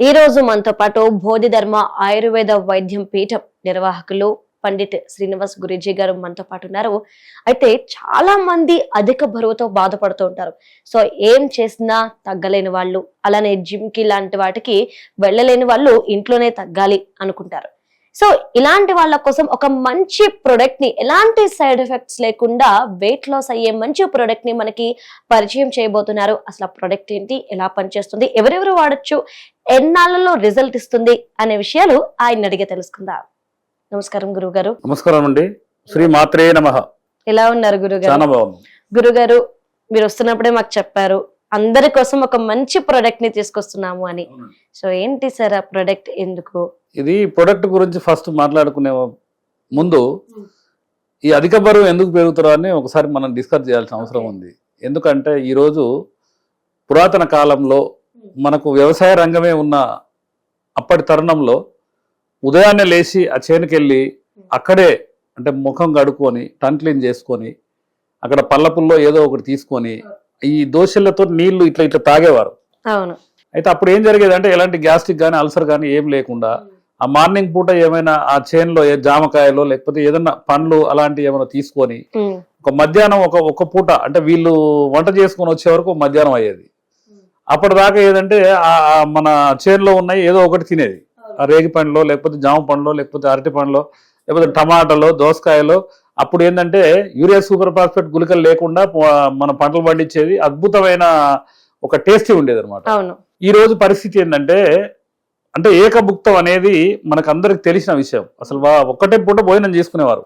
ఈ రోజు మనతో పాటు బోధిధర్మ ఆయుర్వేద వైద్యం పీఠం నిర్వాహకులు పండిత్ శ్రీనివాస్ గురూజీ గారు మనతో పాటు ఉన్నారు. అయితే చాలా మంది అధిక బరువుతో బాధపడుతూ ఉంటారు. సో ఏం చేసినా తగ్గలేని వాళ్ళు అలానే జిమ్కి లాంటి వాటికి వెళ్ళలేని వాళ్ళు ఇంట్లోనే తగ్గాలి అనుకుంటారు. సో ఇలాంటి వాళ్ళ కోసం ఒక మంచి ప్రొడక్ట్ని ఎలాంటి సైడ్ ఎఫెక్ట్స్ లేకుండా వెయిట్ లాస్ అయ్యే మంచి ప్రొడక్ట్ని మనకి పరిచయం చేయబోతున్నారు. అసలు ఆ ప్రొడక్ట్ ఏంటి ఎలా పనిచేస్తుంది ఎవరెవరు వాడొచ్చు ఎన్నాళ్ళలో రిజల్ట్ ఇస్తుంది అనే విషయాలు ఆయన అడిగే తెలుసుకుందాం. నమస్కారం గురువు గారు నమస్కారం అండి. శ్రీ మాత్రే నమ. ఎలా ఉన్నారు గురుగారు గురుగారు మీరు వస్తున్నప్పుడే మాకు చెప్పారు అందరి కోసం ఒక మంచి ప్రొడక్ట్ని తీసుకొస్తున్నాము అని. సో ఏంటి సార్ ఆ ప్రొడక్ట్ ఎందుకు? ఇది ప్రొడక్ట్ గురించి ఫస్ట్ మాట్లాడుకునే ముందు ఈ అధిక బరువు ఎందుకు పెరుగుతారో అని ఒకసారి మనం డిస్కస్ చేయాల్సిన అవసరం ఉంది. ఎందుకంటే ఈరోజు పురాతన కాలంలో మనకు వ్యవసాయ రంగమే ఉన్న అప్పటి తరుణంలో ఉదయాన్నే లేచి ఆ చేనుకెళ్ళి అక్కడే అంటే ముఖం కడుక్కొని టన్ క్లీన్ చేసుకొని అక్కడ పల్లపుల్లో ఏదో ఒకటి తీసుకొని ఈ దోశలతో నీళ్ళు ఇట్లా ఇట్లా తాగేవారు. అవును. అయితే అప్పుడు ఏం జరిగేది అంటే ఎలాంటి గ్యాస్ట్రిక్ కానీ అల్సర్ కానీ ఏం లేకుండా ఆ మార్నింగ్ పూట ఏమైనా ఆ చేన్లో ఏ జామకాయలో లేకపోతే ఏదన్నా పండ్లు అలాంటివి ఏమైనా తీసుకొని ఒక మధ్యాహ్నం ఒక ఒక పూట అంటే వీళ్ళు వంట చేసుకొని వచ్చే వరకు మధ్యాహ్నం అయ్యేది. అప్పటిదాకా ఏదంటే ఆ మన చేనులో ఉన్నాయి ఏదో ఒకటి తినేది. ఆ రేగి పండ్లో లేకపోతే జామ పండ్లో లేకపోతే అరటి పండ్లో లేకపోతే టమాటాలో దోసకాయలో అప్పుడు ఏంటంటే యూరియా సూపర్ ఫాస్ఫేట్ గుళికలు లేకుండా మన పంటలు పండించేది అద్భుతమైన ఒక టేస్టీ ఉండేది అనమాట ఈ రోజు పరిస్థితి ఏంటంటే అంటే ఏకభుక్తం అనేది మనకు అందరికి తెలిసిన విషయం. అసలు వా- ఒక్కటే పూట భోజనం చేసుకునేవారు.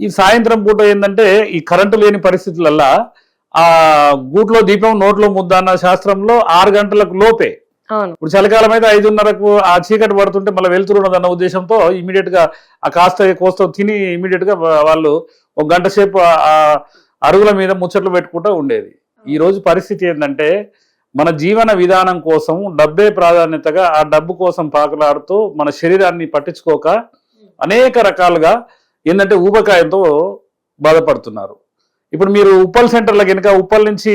ఈ సాయంత్రం పూట ఏంటంటే ఈ కరెంటు లేని పరిస్థితులల్లా ఆ గూట్లో దీపం నోట్లో ముద్ద అన్న శాస్త్రంలో ఆరు గంటలకు లోపే ఇప్పుడు చలికాలం అయితే ఐదున్నరకు ఆ చీకటి పడుతుంటే మళ్ళీ వెళ్తున్నదన్న ఉద్దేశంతో ఇమీడియట్గా ఆ కాస్త కోస్త తిని ఇమీడియట్గా వాళ్ళు ఒక గంట సేపు ఆ- అరుగుల మీద ముచ్చట్లు పెట్టుకుంటూ ఉండేది. ఈ రోజు పరిస్థితి ఏంటంటే మన జీవన విధానం కోసం డబ్బే ప్రాధాన్యతగా ఆ డబ్బు కోసం పాకులాడుతూ మన శరీరాన్ని పట్టించుకోక అనేక రకాలుగా ఏంటంటే ఊబకాయంతో బాధపడుతున్నారు. ఇప్పుడు మీరు ఉప్పల్ సెంటర్లో కనుక ఉప్పల్ నుంచి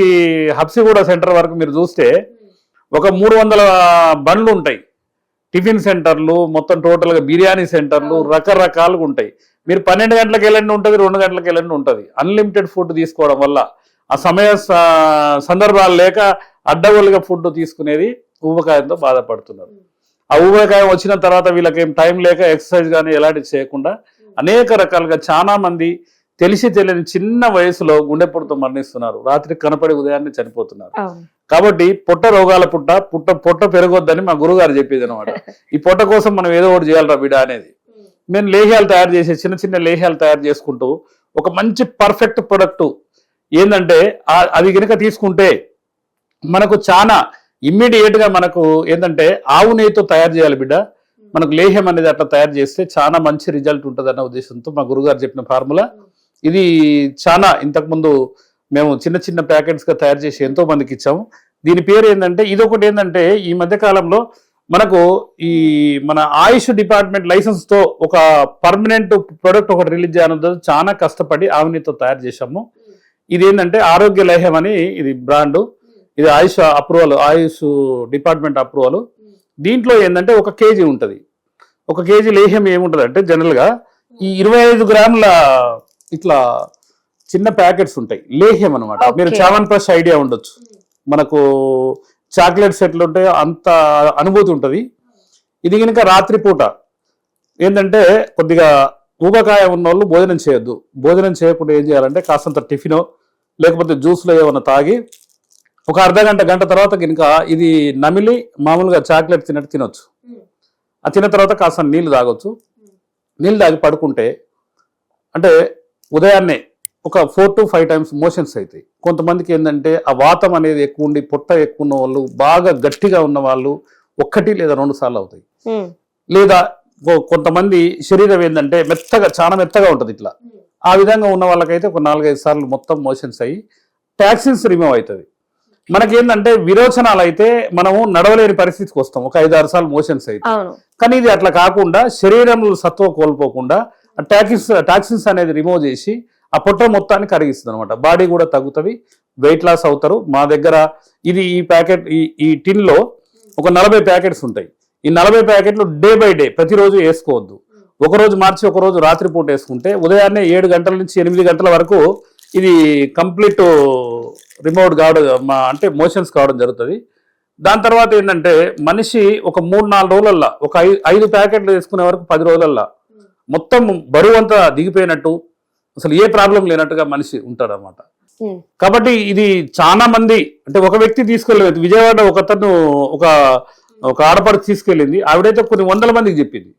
హబ్సిగూడ సెంటర్ వరకు మీరు చూస్తే ఒక మూడు వందల బండ్లు ఉంటాయి. టిఫిన్ సెంటర్లు మొత్తం టోటల్గా బిర్యానీ సెంటర్లు రకరకాలుగా ఉంటాయి. మీరు పన్నెండు గంటలకు వెళ్ళండి ఉంటుంది రెండు గంటలకు వెళ్ళండి ఉంటుంది. అన్లిమిటెడ్ ఫుడ్ తీసుకోవడం వల్ల ఆ సమయ సందర్భాలు లేక అడ్డగోలుగా ఫుడ్ తీసుకునేది ఊబకాయంతో బాధపడుతున్నారు. ఆ ఊబకాయం వచ్చిన తర్వాత వీళ్ళకి ఏం టైం లేక ఎక్సర్సైజ్ కానీ ఎలాంటివి చేయకుండా అనేక రకాలుగా చాలా మంది తెలిసి తెలియని చిన్న వయసులో గుండెపోటుతో మరణిస్తున్నారు. రాత్రి కనపడి ఉదయాన్నే చనిపోతున్నారు. కాబట్టి పొట్ట రోగాల పుట్ట పుట్ట పొట్ట పెరగొద్దని మా గురుగారు చెప్పేది అనమాట ఈ పొట్ట కోసం మనం ఏదో ఒకటి చేయాలరా బిడ అనేది. మేము లేహ్యాలు తయారు చేసే చిన్న చిన్న లేహ్యాలు తయారు చేసుకుంటూ ఒక మంచి పర్ఫెక్ట్ ప్రొడక్ట్ ఏంటంటే అది కనుక తీసుకుంటే మనకు చాలా ఇమ్మీడియట్గా మనకు ఏంటంటే ఆవు నెయ్యితో తయారు చేయాలి బిడ్డ. మనకు లేహ్యం అనేది అట్లా తయారు చేస్తే చాలా మంచి రిజల్ట్ ఉంటుంది అన్న ఉద్దేశంతో మా గురుగారు చెప్పిన ఫార్ములా. ఇది చాలా ఇంతకుముందు మేము చిన్న చిన్న ప్యాకెట్స్గా తయారు చేసి ఎంతో మందికి ఇచ్చాము. దీని పేరు ఏంటంటే ఇది ఒకటి ఏంటంటే ఈ మధ్య కాలంలో మనకు ఈ మన ఆయుష్ డిపార్ట్మెంట్ లైసెన్స్తో ఒక పర్మనెంట్ ప్రొడక్ట్ ఒకటి రిలీజ్ చేయనుంది చాలా కష్టపడి ఆవినితో తయారు చేశాము. ఇది ఏంటంటే ఆరోగ్య లహ్యం అని ఇది బ్రాండు. ఇది Ayush approval Ayush department approval. దీంట్లో ఏంటంటే ఒక కేజీ ఉంటుంది. ఒక కేజీ లేహ్యం ఏముంటుంది అంటే జనరల్గా ఈ ఇరవై ఐదు గ్రాముల ఇట్లా చిన్న ప్యాకెట్స్ ఉంటాయి. లేహ్యం అనమాట. మీరు చావన్ ప్లస్ ఐడియా ఉండొచ్చు. మనకు చాక్లెట్స్ ఎట్లా ఉంటాయో అంత అనుభూతి ఉంటుంది. ఇది కనుక రాత్రిపూట ఏంటంటే కొద్దిగా ఊబకాయ ఉన్న వాళ్ళు భోజనం చేయొద్దు. భోజనం చేయకుండా ఏం చేయాలంటే కాస్తంత టిఫినో లేకపోతే జ్యూస్లో ఏమైనా తాగి ఒక అర్ధ గంట గంట తర్వాత కనుక ఇది నమిలి మామూలుగా చాక్లెట్ తిన్నట్టు తినొచ్చు. ఆ తిన్న తర్వాత కాస్త నీళ్ళు తాగొచ్చు. నీళ్ళు తాగి పడుకుంటే అంటే ఉదయాన్నే ఒక four to five times motions అవుతాయి. కొంతమందికి ఏంటంటే ఆ వాతం అనేది ఎక్కువ ఉండి పొట్ట ఎక్కువ ఉన్న వాళ్ళు బాగా గట్టిగా ఉన్న వాళ్ళు ఒక్కటి లేదా రెండు సార్లు అవుతాయి. లేదా కొంతమంది శరీరం ఏంటంటే మెత్తగా చాలా మెత్తగా ఉంటుంది ఇట్లా. ఆ విధంగా ఉన్న వాళ్ళకైతే ఒక నాలుగైదు సార్లు మొత్తం మోషన్స్ అయ్యి టాక్సిన్స్ రిమూవ్ అవుతుంది. మనకేంటంటే విరోచనాలు అయితే మనము నడవలేని పరిస్థితికి వస్తాం. ఒక ఐదు ఆరు సార్లు మోషన్స్ అయితే. కానీ ఇది అట్లా కాకుండా శరీరంలో సత్వ కోల్పోకుండా టాక్సిన్స్ టాక్సిన్స్ అనేది రిమూవ్ చేసి ఆ పొట్ట మొత్తాన్ని కరిగిస్తుంది అనమాట బాడీ కూడా తగ్గుతుంది వెయిట్ లాస్ అవుతారు. మా దగ్గర ఇది ఈ ప్యాకెట్ ఈ ఈ టిన్లో ఒక నలభై ప్యాకెట్స్ ఉంటాయి. ఈ నలభై ప్యాకెట్లు డే బై డే ప్రతిరోజు వేసుకోవద్దు. ఒకరోజు మార్చి ఒకరోజు రాత్రిపూట వేసుకుంటే ఉదయాన్నే ఏడు గంటల నుంచి ఎనిమిది గంటల వరకు ఇది కంప్లీట్ రిమోట్ కావడం మా అంటే మోషన్స్ కావడం జరుగుతుంది. దాని తర్వాత ఏంటంటే మనిషి ఒక మూడు నాలుగు రోజులల్లా ఒక ఐదు ఐదు ప్యాకెట్లు వేసుకునే వరకు పది రోజులల్లా మొత్తం బరువు అంతా దిగిపోయినట్టు అసలు ఏ ప్రాబ్లం లేనట్టుగా మనిషి ఉంటాడు అనమాట ఉమ్. కాబట్టి ఇది చాలా మంది అంటే ఒక వ్యక్తి తీసుకెళ్ళలేదు విజయవాడ ఒక అతను ఒక ఒక ఆడపడి తీసుకెళ్ళింది. ఆవిడైతే కొన్ని వందల మందికి చెప్పింది.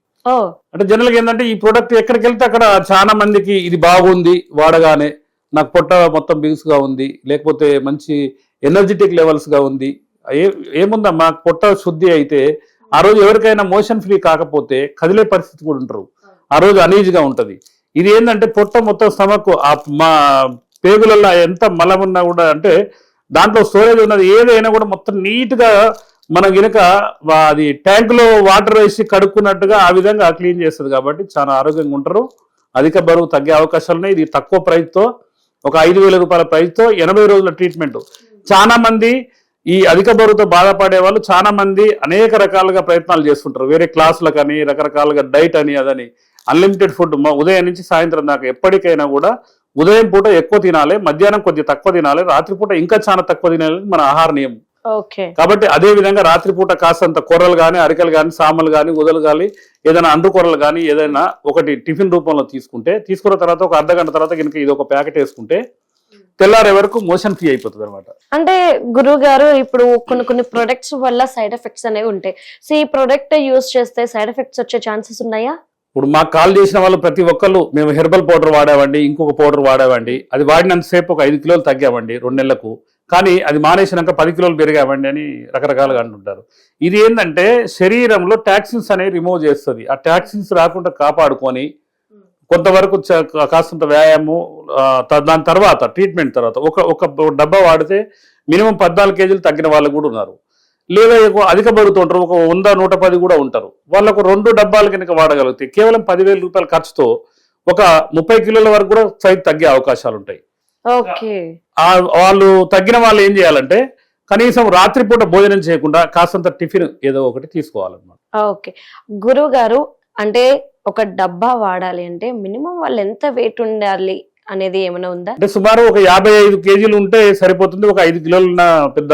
అంటే జనరల్గా ఏంటంటే ఈ ప్రోడక్ట్ ఎక్కడికి వెళ్తే అక్కడ చాలా మందికి ఇది బాగుంది వాడగానే. నాకు పొట్ట మొత్తం బిగుసుగా ఉంది లేకపోతే మంచి ఎనర్జెటిక్ లెవెల్స్గా ఉంది. ఏ ఏముందమ్మా పొట్ట శుద్ధి అయితే ఆ రోజు ఎవరికైనా మోషన్ ఫ్రీ కాకపోతే కదిలే పరిస్థితి కూడా ఉంటారు ఆ రోజు అనీజీగా ఉంటది. ఇది ఏంటంటే పొట్ట మొత్తం స్టమక్ ఆ మా పేగులలో ఎంత మలం ఉన్నా కూడా అంటే దాంట్లో స్టోరేజ్ ఉన్నది. ఏదైనా కూడా మొత్తం నీట్గా మనం గినక అది ట్యాంకులో వాటర్ వేసి కడుక్కున్నట్టుగా ఆ విధంగా క్లీన్ చేస్తుంది కాబట్టి చాలా ఆరోగ్యంగా ఉంటారు. అధిక బరువు తగ్గే అవకాశాలు ఉన్నాయి. ఇది తక్కువ ప్రైస్తో ఒక ఐదు వేల రూపాయల ప్రైస్తో ఎనభై రోజుల ట్రీట్మెంట్ చాలా మంది ఈ అధిక బరువుతో బాధపడే వాళ్ళు చాలా మంది అనేక రకాలుగా ప్రయత్నాలు చేస్తుంటారు. వేరే క్లాసులకు అని రకరకాలుగా డైట్ అని అదని. అన్లిమిటెడ్ ఫుడ్ ఉదయం నుంచి సాయంత్రం దాకా ఎప్పటికైనా కూడా ఉదయం పూట ఎక్కువ తినాలి మధ్యాహ్నం కొద్దిగా తక్కువ తినాలి రాత్రిపూట ఇంకా చాలా తక్కువ తినాలి మన ఆహార నియమం. కాబట్టి అదే విధంగా రాత్రిపూట కాస్తంత కూరలు కానీ అరికలు కానీ సామలు కానీ ఉదలు కానీ ఏదైనా అండు కూరలు కానీ ఏదైనా ఒకటి టిఫిన్ రూపంలో తీసుకుంటే తీసుకున్న తర్వాత ఒక అర్ధ గంట తర్వాత కనుక ఇది ఒక ప్యాకెట్ వేసుకుంటే తెల్లారే వరకు మోషన్ ఫ్రీ అయిపోతుంది అనమాట అంటే గురువు గారు ఇప్పుడు కొన్ని కొన్ని ప్రొడక్ట్స్ వల్ల సైడ్ ఎఫెక్ట్స్ అనేవి ఉంటాయి. సో ఈ ప్రొడక్ట్ యూస్ చేస్తే సైడ్ ఎఫెక్ట్స్ వచ్చే ఛాన్సెస్ ఉన్నాయా? ఇప్పుడు మాకు కాల్ చేసిన వాళ్ళు ప్రతి ఒక్కళ్ళు మేము హెర్బల్ పౌడర్ వాడామండి ఇంకొక పౌడర్ వాడామండి. అది వాడినంతసేపు ఒక ఐదు కిలోలు తగ్గామండి రెండు నెలలకు. కానీ అది మానేసినాక పది కిలోలు పెరిగామండి అని రకరకాలుగా అంటుంటారు. ఇది ఏంటంటే శరీరంలో టాక్సిన్స్ అనేవి రిమూవ్ చేస్తుంది. ఆ టాక్సిన్స్ రాకుండా కాపాడుకొని కొంతవరకు చ- కాస్తంత వ్యాయామం దాని తర్వాత ట్రీట్మెంట్ తర్వాత ఒక ఒక డబ్బా వాడితే మినిమం పద్నాలుగు కేజీలు తగ్గిన వాళ్ళు కూడా ఉన్నారు. లేదా అధిక బరువుతో ఉంటారు. ఒక వంద నూట పది కూడా ఉంటారు. వాళ్ళకు రెండు డబ్బాలు కనుక వాడగలిగితే కేవలం పదివేల రూపాయల ఖర్చుతో ఒక ముప్పై కిలోల వరకు కూడా సైజ్ తగ్గే అవకాశాలు ఉంటాయి. వాళ్ళు తగ్గిన వాళ్ళు ఏం చేయాలంటే కనీసం రాత్రిపూట భోజనం చేయకుండా కాస్తంత టిఫిన్ ఏదో ఒకటి తీసుకోవాలన్నమాట. ఓకే. గురువు గారు అంటే ఒక డబ్బా వాడాలి అంటే మినిమం వాళ్ళు ఎంత వెయిట్ ఉండాలి? అనేది ఏమైనా ఉందా? అంటే సుమారు ఒక యాభై ఐదు కేజీలు ఉంటే సరిపోతుంది. ఒక ఐదు కిలోలు ఉన్న పెద్ద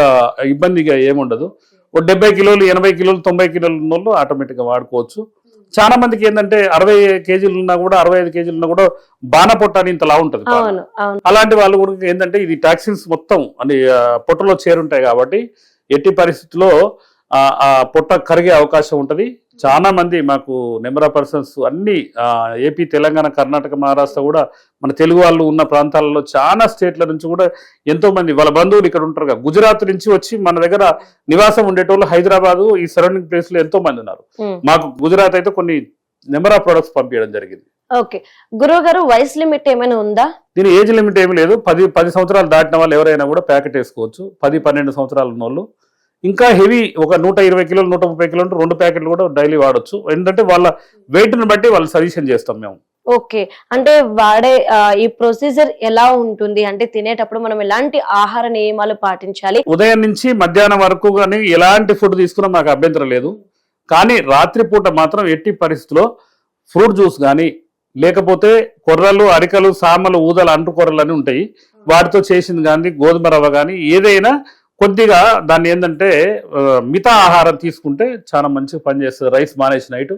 ఇబ్బందిగా ఏముండదు ఒక డెబ్బై కిలోలు ఎనభై కిలోలు తొంభై కిలోలు ఉన్న వాళ్ళు ఆటోమేటిక్గా వాడుకోవచ్చు. చాలా మందికి ఏంటంటే అరవై కేజీలు ఉన్నా కూడా అరవై ఐదు కేజీలు ఉన్నా కూడా బాణ పొట్ట అని ఇంతలా ఉంటుంది అలాంటి వాళ్ళు కూడా ఏంటంటే ఇది టాక్సిన్స్ మొత్తం అని పొట్టలో చేరుంటాయి కాబట్టి ఎట్టి పరిస్థితుల్లో ఆ పొట్ట కరిగే అవకాశం ఉంటది. చాలా మంది మాకు నెంబర్ ఆఫ్ పర్సన్స్ అన్ని ఏపీ తెలంగాణ కర్ణాటక మహారాష్ట్ర కూడా మన తెలుగు వాళ్ళు ఉన్న ప్రాంతాలలో చాలా స్టేట్ల నుంచి కూడా ఎంతో మంది వాళ్ళ బంధువులు ఇక్కడ ఉంటారు కదా, గుజరాత్ నుంచి వచ్చి మన దగ్గర నివాసం ఉండేటోళ్ళు హైదరాబాద్ ఈ సరౌండింగ్ ప్లేస్లో ఎంతో మంది ఉన్నారు. మాకు గుజరాత్ అయితే కొన్ని నెంబర్ ఆఫ్ ప్రొడక్ట్స్ పంపించడం జరిగింది. ఓకే. గురువు గారు వయసు లిమిట్ ఏమైనా ఉందా? దీని ఏజ్ లిమిట్ ఏమీ లేదు. పది పది సంవత్సరాలు దాటిన వాళ్ళు ఎవరైనా కూడా ప్యాకెట్ వేసుకోవచ్చు. పది పన్నెండు సంవత్సరాలు ఉన్న వాళ్ళు ఇంకా హెవీ ఒక నూట ఇరవై కిలోలు నూట ముప్పై కిలోలు రెండు ప్యాకెట్లు కూడా డైలీ వాడొచ్చు. ఏంటంటే వాళ్ళ weight ని బట్టి వాళ్ళు సజెషన్ చేస్తాం మేము. ఓకే. అంటే వాడే ఈ ప్రొసీజర్ ఎలా ఉంటుంది? అంటే తినేటప్పుడు మనం ఎలాంటి ఆహార నియమాలు పాటించాలి? ఉదయం నుంచి మధ్యాహ్నం వరకు కానీ ఎలాంటి ఫుడ్ తీసుకున్నా మాకు అభ్యంతరం లేదు. కానీ రాత్రిపూట మాత్రం ఎట్టి పరిస్థితుల్లో ఫ్రూట్ జ్యూస్ కానీ లేకపోతే కొర్రలు అరికలు సామలు ఊదలు అంటు కొర్రలు అని ఉంటాయి. వాటితో చేసింది కానీ గోధుమ రవ్వ కానీ ఏదైనా కొద్దిగా దాన్ని ఏంటంటే మిత ఆహారం తీసుకుంటే చాలా మంచిగా పనిచేస్తుంది. రైస్ మానేసి నైట్.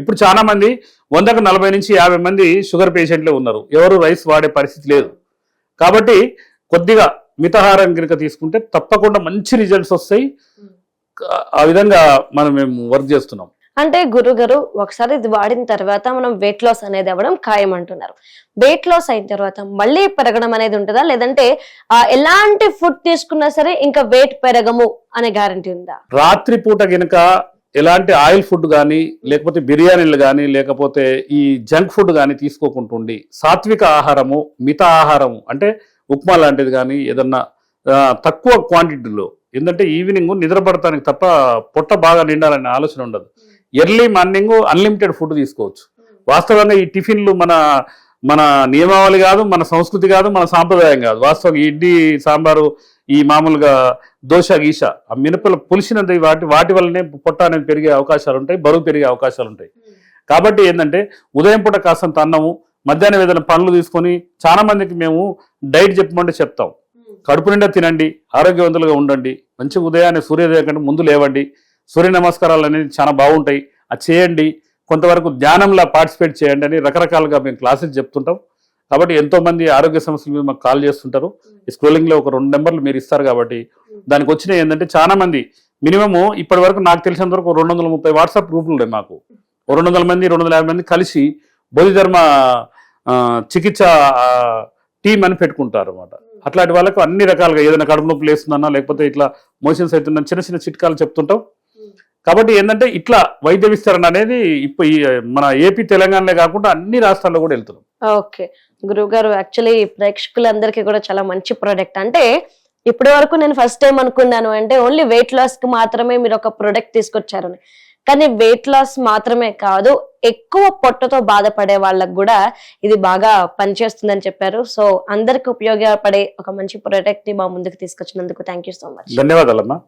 ఇప్పుడు చాలా మంది వందకు నలభై నుంచి యాభై మంది షుగర్ పేషెంట్లే ఉన్నారు. ఎవరు రైస్ వాడే పరిస్థితి లేదు. కాబట్టి కొద్దిగా మితాహారం కనుక తీసుకుంటే తప్పకుండా మంచి రిజల్ట్స్ వస్తాయి. ఆ విధంగా మనం మేము వర్క్ చేస్తున్నాం. అంటే గురుగారు ఒకసారి ఇది వాడిన తర్వాత మనం వెయిట్ లాస్ అనేది అవ్వడం ఖాయం అంటున్నారు వెయిట్ లాస్ అయిన తర్వాత మళ్ళీ పెరగడం అనేది ఉంటుందా? లేదంటే ఎలాంటి ఫుడ్ తీసుకున్నా సరే ఇంకా వెయిట్ పెరగము అనే గ్యారంటీ ఉందా? రాత్రిపూట గనుక ఎలాంటి ఆయిల్ ఫుడ్ కానీ లేకపోతే బిర్యానీలు కానీ లేకపోతే ఈ జంక్ ఫుడ్ కానీ తీసుకోకుంటుండి సాత్విక ఆహారము మిత ఆహారము అంటే ఉప్మా లాంటిది కానీ ఏదన్నా తక్కువ క్వాంటిటీలో ఎందుకంటే ఈవినింగ్ నిద్రపడటానికి తప్ప పొట్ట బాగా నిండాలనే ఆలోచన ఉండదు. ఎర్లీ మార్నింగ్ అన్లిమిటెడ్ ఫుడ్ తీసుకోవచ్చు. వాస్తవంగా ఈ టిఫిన్లు మన మన నియమావళి కాదు మన సంస్కృతి కాదు మన సాంప్రదాయం కాదు. వాస్తవంగా ఇడ్లీ సాంబారు ఈ మామూలుగా దోశ గీష ఆ మినపల పులిసినది వాటి వాటి వల్లనే పొట్ట అనేది పెరిగే అవకాశాలు ఉంటాయి బరువు పెరిగే అవకాశాలు ఉంటాయి. కాబట్టి ఏంటంటే ఉదయం పూట కాస్తంత అన్నము మధ్యాహ్నం ఏదైనా పండ్లు తీసుకొని చాలా మందికి మేము డైట్ చెప్పమంటే చెప్తాం. కడుపు నిండా తినండి ఆరోగ్యవంతులుగా ఉండండి మంచి ఉదయాన్నే సూర్యోదయం కంటే ముందు లేవండి సూర్య నమస్కారాలు అనేది చాలా బాగుంటాయి. అది చేయండి. కొంతవరకు ధ్యానంలా పార్టిసిపేట్ చేయండి అని రకరకాలుగా మేము క్లాసెస్ చెప్తుంటాం. కాబట్టి ఎంతోమంది ఆరోగ్య సమస్యల మీద మాకు కాల్ చేస్తుంటారు. ఈ స్క్రోలింగ్లో ఒక రెండు నెంబర్లు మీరు ఇస్తారు కాబట్టి దానికి వచ్చిన ఏంటంటే చాలా మంది మినిమము ఇప్పటి వరకు నాకు తెలిసినంత వరకు రెండు వందల ముప్పై వాట్సాప్ గ్రూపులు ఉన్నాయి మాకు. రెండు వందల మంది రెండు వందల యాభై మంది కలిసి బోధిధర్మ చికిత్స టీం అని పెట్టుకుంటారు అనమాట అట్లాంటి వాళ్ళకు అన్ని రకాలుగా ఏదైనా కడుపు నొప్పి లేస్తుందన్నా లేకపోతే ఇట్లా మోషన్స్ అవుతుందన్న చిన్న చిన్న చిట్కాలు చెప్తుంటాం. కాబట్టి ఏంటంటే ఇట్లా వైద్య విస్తరణ అనేది ఇప్పుడు మన ఏపీ తెలంగాణలో కాకుండా అన్ని రాష్ట్రాల్లో కూడా వెళ్తున్నాం. ఓకే. గురువు గారు యాక్చువల్లీ ప్రేక్షకులందరికీ కూడా చాలా మంచి ప్రోడక్ట్ అంటే ఇప్పటి వరకు నేను ఫస్ట్ టైం అనుకున్నాను అంటే ఓన్లీ వెయిట్ లాస్కి మాత్రమే మీరు ఒక ప్రోడక్ట్ తీసుకొచ్చారని. కానీ వెయిట్ లాస్ మాత్రమే కాదు ఎక్కువ పొట్టతో బాధపడే వాళ్ళకు కూడా ఇది బాగా పనిచేస్తుందని చెప్పారు. సో అందరికి ఉపయోగపడే ఒక మంచి ప్రోడక్ట్ని మా ముందుకు తీసుకొచ్చినందుకు థ్యాంక్ యూ సో మచ్ ధన్యవాదాలమ్మా.